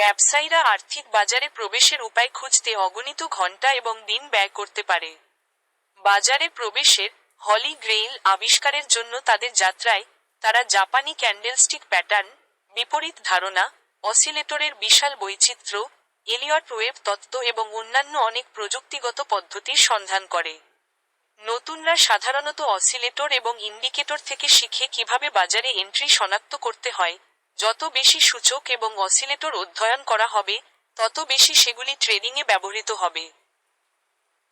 ব্যবসায়ীরা আর্থিক বাজারে প্রবেশের উপায় খুঁজতে অগণিত ঘণ্টা এবং দিন ব্যয় করতে পারে। বাজারে প্রবেশের হলি গ্রেইল আবিষ্কারের জন্য তাদের যাত্রায় তারা জাপানি ক্যান্ডেলস্টিক প্যাটার্ন, বিপরীত ধারণা, অসিলেটরের বিশাল বৈচিত্র্য, এলিয়ট ওয়েব তত্ত্ব এবং অন্যান্য অনেক প্রযুক্তিগত পদ্ধতির সন্ধান করে। নতুনরা সাধারণত অসিলেটর এবং ইন্ডিকেটর থেকে শিখে কীভাবে বাজারে এন্ট্রি শনাক্ত করতে হয় যত বেশি সূচক এবং অসিলেটর অধ্যয়ন করা হবে, তত বেশি সেগুলি ট্রেডিংয়ে ব্যবহৃত হবে।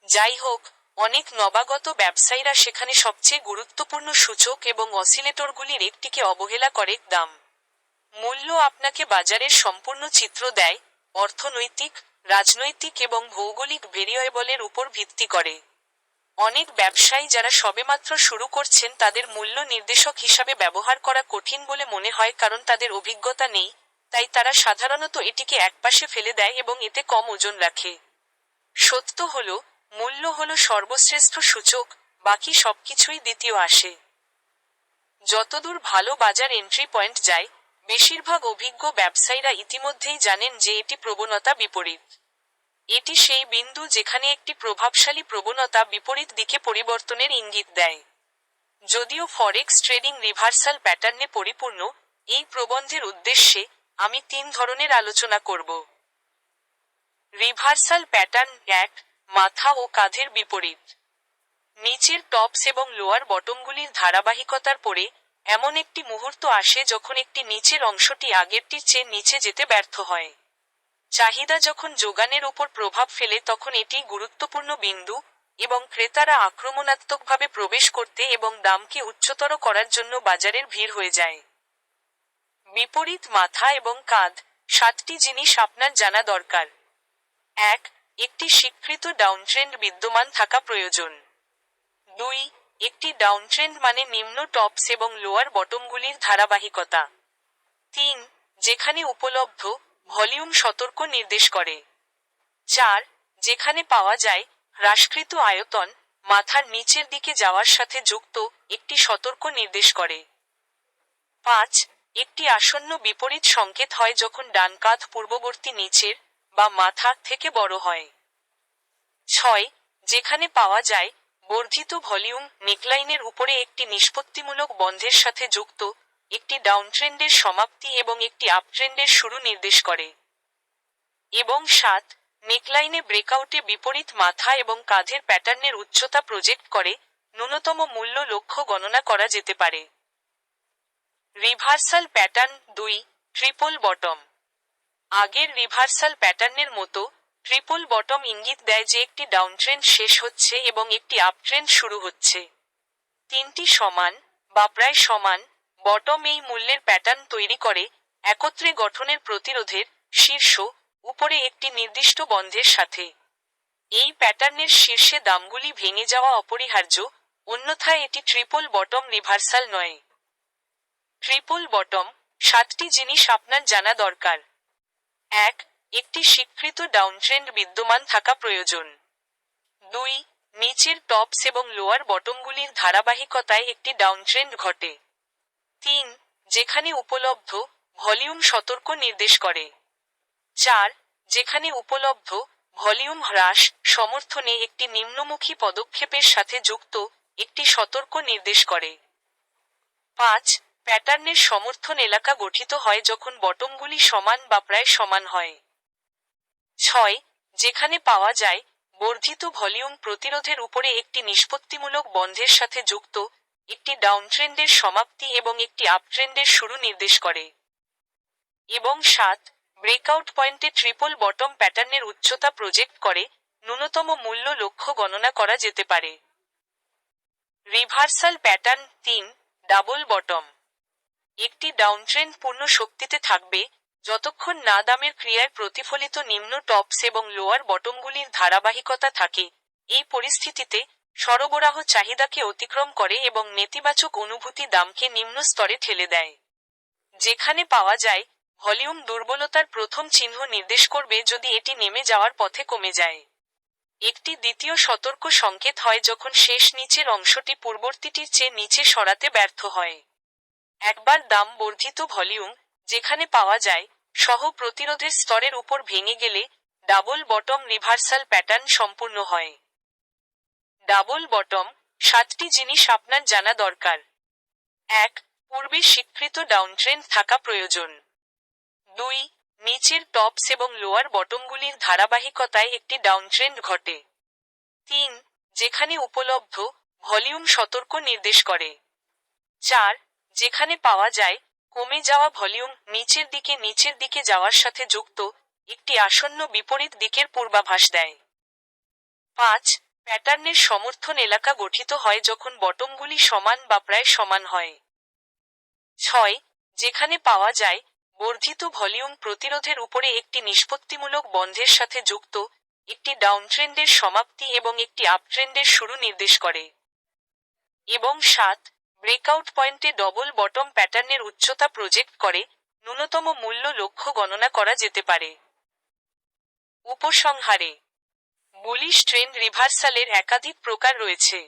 যাই হোক, অনেক নবাগত ব্যবসায়ীরা সেখানে সবচেয়ে গুরুত্বপূর্ণ সূচক এবং অসিলেটরগুলির একটিকে অবহেলা করে দাম। মূল্য আপনাকে বাজারের সম্পূর্ণ চিত্র দেয়, অর্থনৈতিক, রাজনৈতিক এবং ভৌগোলিক ভেরিয়েবলের উপর ভিত্তি করে। অনেক ব্যবসায়ী যারা সবেমাত্র শুরু করছেন তাদের মূল্য নির্দেশক হিসাবে ব্যবহার করা কঠিন বলে মনে হয় কারণ তাদের অভিজ্ঞতা নেই, তাই তারা সাধারণত এটিকে একপাশে ফেলে দেয় এবং এতে কম ওজন রাখে। সত্য হল, মূল্য হল সর্বশ্রেষ্ঠ সূচক, বাকি সবকিছুই দ্বিতীয় আসে। যতদূর ভালো বাজার এন্ট্রি পয়েন্ট যায়, বেশিরভাগ অভিজ্ঞ ব্যবসায়ীরা ইতিমধ্যেই জানেন যে এটি প্রবণতা বিপরীত। এটি সেই বিন্দু যেখানে একটি প্রভাবশালী প্রবণতা বিপরীত দিকে পরিবর্তনের ইঙ্গিত দেয়। যদিও ফরেক্স ট্রেডিং রিভার্সাল প্যাটার্নে পরিপূর্ণ, এই প্রবন্ধের উদ্দেশ্যে আমি তিন ধরনের আলোচনা করব। রিভার্সাল প্যাটার্ন এক, মাথা ও কাঁধের বিপরীত। নিচের টপস এবং লোয়ার বটমগুলির ধারাবাহিকতার পরে এমন একটি মুহূর্ত আসে যখন একটি নিচের অংশটি আগেরটির চেয়ে নিচে যেতে ব্যর্থ হয়। চাহিদা যখন যোগানের ওপর প্রভাব ফেলে, তখন এটি গুরুত্বপূর্ণ বিন্দু এবং ক্রেতারা আক্রমণাত্মকভাবে প্রবেশ করতে এবং দামকে উচ্চতর করার জন্য বাজারের ভিড় হয়ে যায়। বিপরীত মাথা এবং কাঁধ, সাতটি জিনিস আপনার জানা দরকার। এক, একটি স্বীকৃত ডাউনট্রেন্ড বিদ্যমান থাকা প্রয়োজন। দুই, একটি ডাউনট্রেন্ড মানে নিম্ন টপস এবং লোয়ার বটমগুলির ধারাবাহিকতা। তিন, যেখানে উপলব্ধ ভলিউম সতর্ক নির্দেশ করে। চার, যেখানে পাওয়া যায় হ্রাসকৃত আয়তন মাথার নিচের দিকে যাওয়ার সাথে যুক্ত একটি সতর্ক নির্দেশ করে। পাঁচ, একটি আসন্ন বিপরীত সংকেত হয় যখন ডান কাঁধ পূর্ববর্তী নিচের বা মাথা থেকে বড় হয়। ছয়, যেখানে পাওয়া যায় বর্ধিত ভলিউম নেকলাইনের উপরে একটি নিষ্পত্তিমূলক বন্ধের সাথে যুক্ত একটি ডাউনট্রেন্ডের সমাপ্তি এবং একটি আপট্রেন্ডের শুরু নির্দেশ করে। এবং সাত নেকলাইনে ব্রেকআউটে বিপরীত মাথা এবং কাঁধের প্যাটার্নের উচ্চতা প্রজেক্ট করে ন্যূনতম মূল্য লক্ষ্য গণনা করা যেতে পারে। রিভার্সাল প্যাটার্ন দুই ট্রিপল বটম আগের রিভার্সাল প্যাটার্নের মতো ট্রিপল বটম ইঙ্গিত দেয় যে একটি ডাউনট্রেন্ড শেষ হচ্ছে এবং একটি আপট্রেন্ড শুরু হচ্ছে। তিনটি সমান বা প্রায় সমান বটম এই মূল্যের প্যাটার্ন তৈরি করে একত্রে গঠনের প্রতিরোধের শীর্ষ উপরে একটি নির্দিষ্ট বন্ধের সাথে। এই প্যাটার্নের শীর্ষে দামগুলি ভেঙে যাওয়া অপরিহার্য, অন্যথায় এটি ট্রিপল বটম রিভার্সাল নয়। ট্রিপল বটম সাতটি জিনিস আপনার জানা দরকার। এক, একটি স্বীকৃত ডাউনট্রেন্ড বিদ্যমান থাকা প্রয়োজন। দুই, নিচের টপস এবং লোয়ার বটমগুলির ধারাবাহিকতায় একটি ডাউনট্রেন্ড ঘটে। তিন, যেখানে উপলব্ধ ভলিউম সতর্ক নির্দেশ করে। চার, যেখানে উপলব্ধ ভলিউম হ্রাস সমর্থনে একটি নিম্নমুখী পদক্ষেপের সাথে যুক্ত একটি সতর্ক নির্দেশ করে। পাঁচ, প্যাটার্নের সমর্থন এলাকা গঠিত হয় যখন বটমগুলি সমান বা প্রায় সমান হয়। ছয়, যেখানে পাওয়া যায় বর্ধিত ভলিউম প্রতিরোধের উপরে একটি নিষ্পত্তিমূলক বন্ধের সাথে যুক্ত একটি ডাউনট্রেন্ডের সমাপ্তি এবং একটি আপট্রেন্ডের শুরু নির্দেশ করে। এবং সাত ব্রেকআউট পয়েন্টে ট্রিপল বটম প্যাটার্নের উচ্চতা প্রজেক্ট করে ন্যূনতম মূল্য লক্ষ্য গণনা করা যেতে পারে। রিভার্সাল প্যাটার্ন তিন ডাবল বটম একটি ডাউনট্রেন্ড পূর্ণ শক্তিতে থাকবে যতক্ষণ না দামের ক্রিয়ায় প্রতিফলিত নিম্ন টপস এবং লোয়ার বটমগুলির ধারাবাহিকতা থাকে। এই পরিস্থিতিতে সরবরাহ চাহিদাকে অতিক্রম করে এবং নেতিবাচক অনুভূতি দামকে নিম্ন স্তরে ঠেলে দেয়। যেখানে পাওয়া যায়, ভলিউম দুর্বলতার প্রথম চিহ্ন নির্দেশ করবে যদি এটি নেমে যাওয়ার পথে কমে যায়। একটি দ্বিতীয় সতর্ক সংকেত হয় যখন শেষ নিচের অংশটি পূর্ববর্তীটির চেয়ে নিচে সরাতে ব্যর্থ হয়। একবার দাম বর্ধিত ভলিউম, যেখানে পাওয়া যায়, সহ প্রতিরোধের স্তরের উপর ভেঙে গেলে ডাবল বটম রিভার্সাল প্যাটার্ন সম্পূর্ণ হয়। ডাবল বটম সাতটি জিনিস আপনার জানা দরকার। এক, পূর্বে স্বীকৃত ডাউন ডাউনট্রেন্ড থাকা প্রয়োজন। দুই, নিচের টপস এবং লোয়ার বটমগুলির ধারাবাহিকতায় একটি ডাউন ডাউনট্রেন্ড ঘটে। তিন, যেখানে উপলব্ধ ভলিউম সতর্ক নির্দেশ করে। চার, যেখানে পাওয়া যায় কমে যাওয়া ভলিউম নিচের দিকে নিচের দিকে যাওয়ার সাথে যুক্ত একটি আসন্ন বিপরীত দিকের পূর্বাভাস দেয়। পাঁচ প্যাটার্নের সমর্থন এলাকা গঠিত হয় যখন বটমগুলি সমান বা প্রায় সমান হয়। ছয়, যেখানে পাওয়া যায় বর্ধিত ভলিউম প্রতিরোধের উপরে একটি নিষ্পত্তিমূলক বন্ধের সাথে যুক্ত, একটি ডাউনট্রেন্ডের সমাপ্তি এবং একটি আপট্রেন্ডের শুরু নির্দেশ করে। এবং সাত, ব্রেকআউট পয়েন্টে ডবল বটম প্যাটার্নের উচ্চতা প্রজেক্ট করে, ন্যূনতম মূল্য লক্ষ্য গণনা করা যেতে পারে। উপসংহারে বুলিশ ট্রেন্ড রিভার্সালের একাধিক প্রকার রয়েছে।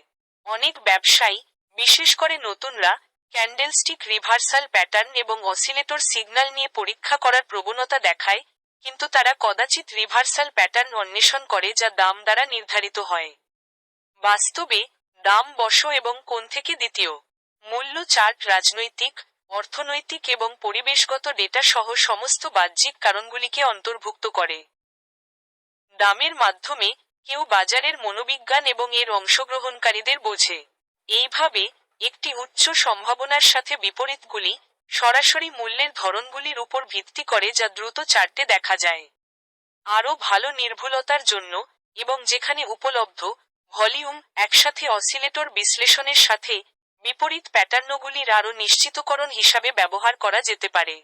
অনেক ব্যবসায়ী, বিশেষ করে নতুনরা, ক্যান্ডেলস্টিক রিভার্সাল প্যাটার্ন এবং অসিলেটর সিগন্যাল নিয়ে পরীক্ষা করার প্রবণতা দেখায়, কিন্তু তারা কদাচিৎ রিভার্সাল প্যাটার্ন অন্বেষণ করে যা দাম দ্বারা নির্ধারিত হয়। বাস্তবে, দাম বশ এবং কোন থেকে দ্বিতীয়? মূল্য চার্ট রাজনৈতিক, অর্থনৈতিক এবং পরিবেশগত ডেটা সহ সমস্ত বাহ্যিক কারণগুলিকে অন্তর্ভুক্ত করে। দামের মাধ্যমে কেউ বাজারের মনোবিজ্ঞান এবং এর অংশগ্রহণকারীদের বোঝে। এইভাবে একটি উচ্চ সম্ভাবনার সাথে বিপরীতগুলি সরাসরি মূল্যের ধরনগুলির উপর ভিত্তি করে যা দ্রুত চার্টে দেখা যায়। আরও ভালো নির্ভুলতার জন্য এবং যেখানে উপলব্ধ ভলিউম একসাথে অসিলেটর বিশ্লেষণের সাথে বিপরীত প্যাটার্নগুলির আরও নিশ্চিতকরণ হিসাবে ব্যবহার করা যেতে পারে।